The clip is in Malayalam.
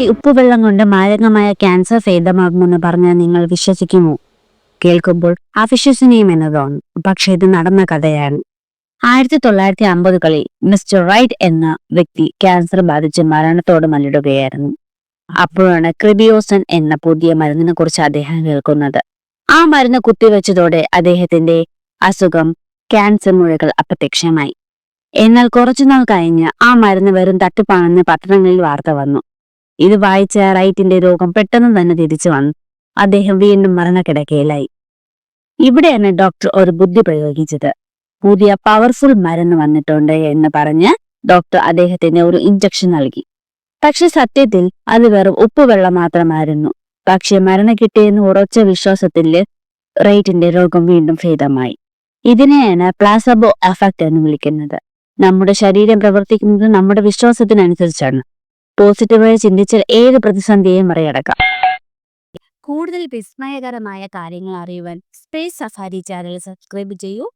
ഈ ഉപ്പുവെള്ളം കൊണ്ട് മാരകമായ ക്യാൻസർ ഭേദമാകുമെന്ന് പറഞ്ഞാൽ നിങ്ങൾ വിശ്വസിക്കുമോ? കേൾക്കുമ്പോൾ അവിശ്വസനീയം എന്ന് തോന്നും. പക്ഷെ ഇത് നടന്ന കഥയാണ്. ആയിരത്തി തൊള്ളായിരത്തി അമ്പതുകളിൽ മിസ്റ്റർ റൈറ്റ് എന്ന വ്യക്തി ക്യാൻസർ ബാധിച്ച് മരണത്തോട് മല്ലിടുകയായിരുന്നു അപ്പോഴാണ് ക്രിബിയോസൻ എന്ന പുതിയ മരുന്നിനെ കുറിച്ച് അദ്ദേഹം കേൾക്കുന്നത്. ആ മരുന്ന് കുത്തിവെച്ചതോടെ അദ്ദേഹത്തിന്റെ അസുഖം ക്യാൻസർ മുഴകൾ അപ്രത്യക്ഷമായി. എന്നാൽ കുറച്ചുനാൾ കഴിഞ്ഞ് ആ മരുന്ന് വെറും തട്ടിപ്പാണെന്ന് പത്രങ്ങളിൽ വാർത്ത വന്നു. ഇത് വായിച്ച റൈറ്റിന്റെ രോഗം പെട്ടെന്ന് തന്നെ തിരിച്ചു വന്നു. അദ്ദേഹം വീണ്ടും മരണക്കിടക്കയിലായി. ഇവിടെയാണ് ഡോക്ടർ ഒരു ബുദ്ധി പ്രയോഗിച്ചത്. പുതിയ പവർഫുൾ മരുന്ന് വന്നിട്ടുണ്ട് എന്ന് പറഞ്ഞ് ഡോക്ടർ അദ്ദേഹത്തിന് ഒരു ഇഞ്ചക്ഷൻ നൽകി. പക്ഷെ സത്യത്തിൽ അത് വെറും ഉപ്പുവെള്ളം മാത്രമായിരുന്നു. പക്ഷെ മരണം കിട്ടിയെന്ന് ഉറച്ച വിശ്വാസത്തിൽ റൈറ്റിന്റെ രോഗം വീണ്ടും ഭേദമായി. ഇതിനെയാണ് പ്ലാസബോ എഫക്ട് എന്ന് വിളിക്കുന്നത്. നമ്മുടെ ശരീരം പ്രവർത്തിക്കുന്നത് നമ്മുടെ വിശ്വാസത്തിനനുസരിച്ചാണ്. പോസിറ്റീവായി ചിന്തിച്ചാൽ ഏത് പ്രതിസന്ധിയെയും മറികടക്കാം. കൂടുതൽ വിസ്മയകരമായ കാര്യങ്ങൾ അറിയുവാൻ സ്പേസ് സഫാരി ചാനൽ സബ്സ്ക്രൈബ് ചെയ്യൂ.